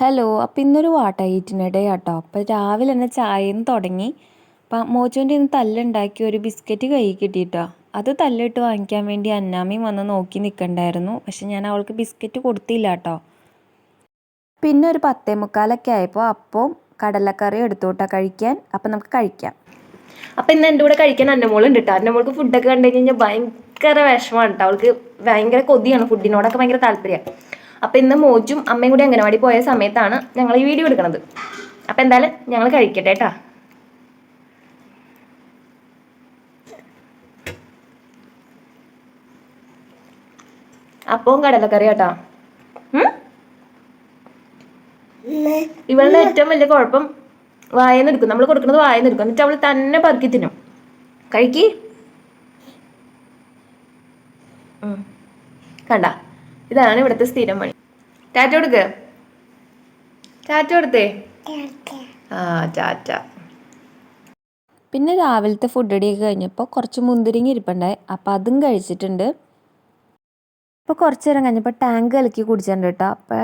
Hello അപ്പം ഇന്നൊരു വാട്ട ഈറ്റിനിടെ കേട്ടോ അപ്പം രാവിലെ തന്നെ ചായന്ന് തുടങ്ങി. അപ്പം മോച്ചോന്റെ ഇന്ന് തല്ലുണ്ടാക്കി ഒരു ബിസ്ക്കറ്റ് കൈ കിട്ടിയിട്ടോ അത് തല്ലിട്ട് വാങ്ങിക്കാൻ വേണ്ടി അന്നാമ്മയും വന്ന് നോക്കി നിൽക്കണ്ടായിരുന്നു പക്ഷെ ഞാൻ അവൾക്ക് ബിസ്ക്കറ്റ് കൊടുത്തില്ല കേട്ടോ പിന്നെ ഒരു പത്തേ മുക്കാലൊക്കെ ആയപ്പോൾ അപ്പം കടലക്കറി എടുത്തോട്ടാ കഴിക്കാൻ. അപ്പം നമുക്ക് കഴിക്കാം. അപ്പം ഇന്ന് എന്റെ കൂടെ കഴിക്കാൻ അന്നമോളുണ്ട് കേട്ടോ അന്നമോൾക്ക് ഫുഡൊക്കെ കണ്ടു കഴിഞ്ഞാൽ ഭയങ്കര വിഷമമാണ് കേട്ടോ അവൾക്ക് ഭയങ്കര കൊതിയാണ് ഫുഡിനോടൊക്കെ ഭയങ്കര താല്പര്യം. അപ്പം ഇന്ന് മോജും അമ്മയും കൂടി അംഗനവാടി പോയ സമയത്താണ് ഞങ്ങൾ ഈ വീഡിയോ എടുക്കുന്നത് അപ്പം എന്തായാലും ഞങ്ങൾ കഴിക്കട്ടെ കേട്ടോ അപ്പവും കടലക്കറി കേട്ടാ? ഇവളുടെ ഏറ്റവും വലിയ കുഴപ്പം വായന്ന് എടുക്കും. നമ്മൾ കൊടുക്കുന്നത് വായ എടുക്കും. എന്നിട്ട് അവൾ തന്നെ പതുക്കി തിന്നും. കഴിക്കി. കണ്ട? ഇതാണ് ഇവിടുത്തെ സ്ഥിരം പണി. ടാറ്റ കൊടുക്ക്. ടാറ്റ കൊടുത്തേ. ആ ടാറ്റ. പിന്നെ രാവിലത്തെ ഫുഡ് അടിയൊക്കെ കഴിഞ്ഞപ്പോൾ കുറച്ച് മുന്തിരിങ്ങ ഇരിപ്പുണ്ടായി. അപ്പോൾ അതും കഴിച്ചിട്ടുണ്ട്. അപ്പോൾ കുറച്ച് നേരം കഴിഞ്ഞപ്പോൾ ടാങ്ക് കലക്കി കുടിച്ചിട്ടുണ്ട് കേട്ടോ. അപ്പോൾ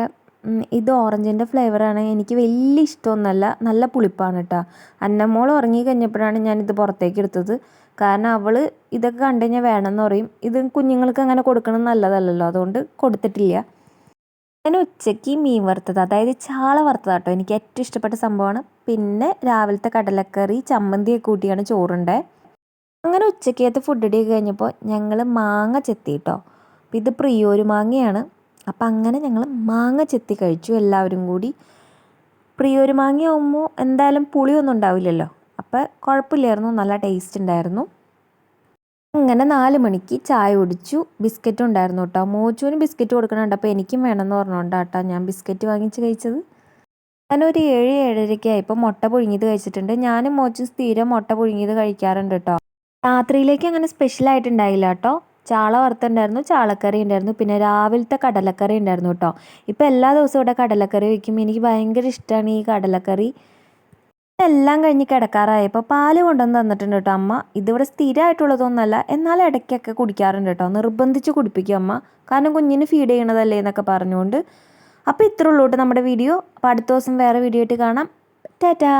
ഇത് ഓറഞ്ചിന്റെ ഫ്ലേവറാണ് എനിക്ക് വലിയ ഇഷ്ടമൊന്നുമല്ല. നല്ല പുളിപ്പാണ് കേട്ടോ. അന്നമ്മോൾ ഉറങ്ങി കഴിഞ്ഞപ്പോഴാണ് ഞാനിത് പുറത്തേക്ക് എടുത്തത്. കാരണം അവൾ ഇതൊക്കെ കണ്ടു കഴിഞ്ഞാൽ വേണമെന്ന് പറയും. ഇത് കുഞ്ഞുങ്ങൾക്ക് അങ്ങനെ കൊടുക്കണം നല്ലതല്ലല്ലോ. അതുകൊണ്ട് കൊടുത്തിട്ടില്ല. ഞാൻ ഉച്ചയ്ക്ക് മീൻ വറുത്തത് അതായത് ചാള വറുത്തത് കേട്ടോ എനിക്ക് ഏറ്റവും ഇഷ്ടപ്പെട്ട സംഭവമാണ്. പിന്നെ രാവിലത്തെ കടലക്കറി ചമ്മന്തിയൊക്കെ കൂട്ടിയാണ് ചോറുണ്ടേ. അങ്ങനെ ഉച്ചക്കത്തെ ഫുഡ് ഇടി കഴിഞ്ഞപ്പോൾ ഞങ്ങൾ മാങ്ങ ചെത്തി കേട്ടോ അപ്പം ഇത് പ്രിയോര് മാങ്ങയാണ്. അപ്പം അങ്ങനെ ഞങ്ങൾ മാങ്ങ ചെത്തി കഴിച്ചു എല്ലാവരും കൂടി. പ്രിയോര് മാങ്ങയാവുമ്പോൾ എന്തായാലും പുളിയൊന്നും ഉണ്ടാവില്ലല്ലോ. അപ്പം കുഴപ്പമില്ലായിരുന്നു നല്ല ടേസ്റ്റ് ഉണ്ടായിരുന്നു. അങ്ങനെ നാല് മണിക്ക് ചായ കുടിച്ചു. ബിസ്ക്കറ്റും ഉണ്ടായിരുന്നു കേട്ടോ. മോച്ചുവിന് ബിസ്ക്കറ്റ് കൊടുക്കണുണ്ട്. അപ്പോൾ എനിക്കും വേണമെന്ന് പറഞ്ഞുകൊണ്ട് കേട്ടോ ഞാൻ ബിസ്ക്കറ്റ് വാങ്ങിച്ച് കഴിച്ചത്. ഞാനൊരു ഏഴ് ഏഴരയ്ക്ക് ആയപ്പോൾ മുട്ട പുഴുങ്ങിയത് കഴിച്ചിട്ടുണ്ട്. ഞാനും മോച്ചും സ്ഥിരം മുട്ട പുഴുങ്ങിയത് കഴിക്കാറുണ്ട് കേട്ടോ. രാത്രിയിലേക്ക് അങ്ങനെ സ്പെഷ്യൽ ആയിട്ടുണ്ടായില്ല കേട്ടോ. ചാള വറുത്തുണ്ടായിരുന്നു ചാളക്കറി ഉണ്ടായിരുന്നു പിന്നെ രാവിലത്തെ കടലക്കറി ഉണ്ടായിരുന്നു കേട്ടോ. ഇപ്പോൾ എല്ലാ ദിവസവും ഇവിടെ കടലക്കറി വയ്ക്കും എനിക്ക് ഭയങ്കര ഇഷ്ടമാണ് ഈ കടലക്കറി. എല്ലാം കഴിഞ്ഞ് കിടക്കാറായപ്പോൾ പാൽ കൊണ്ടുവന്ന് തന്നിട്ടുണ്ട് കേട്ടോ അമ്മ. ഇതിവിടെ സ്ഥിരമായിട്ടുള്ളതൊന്നുമല്ല. എന്നാൽ ഇടയ്ക്കൊക്കെ കുടിക്കാറുണ്ട് കേട്ടോ നിർബന്ധിച്ച് കുടിപ്പിക്കും അമ്മ. കാരണം കുഞ്ഞിന് ഫീഡ് ചെയ്യണതല്ലേ എന്നൊക്കെ പറഞ്ഞുകൊണ്ട്. അപ്പോൾ ഇത്രയുള്ളൂ കേട്ടോ നമ്മുടെ വീഡിയോ. അപ്പോൾ അടുത്ത ദിവസം വേറെ വീഡിയോ ആയിട്ട് കാണാം. ടാറ്റാ.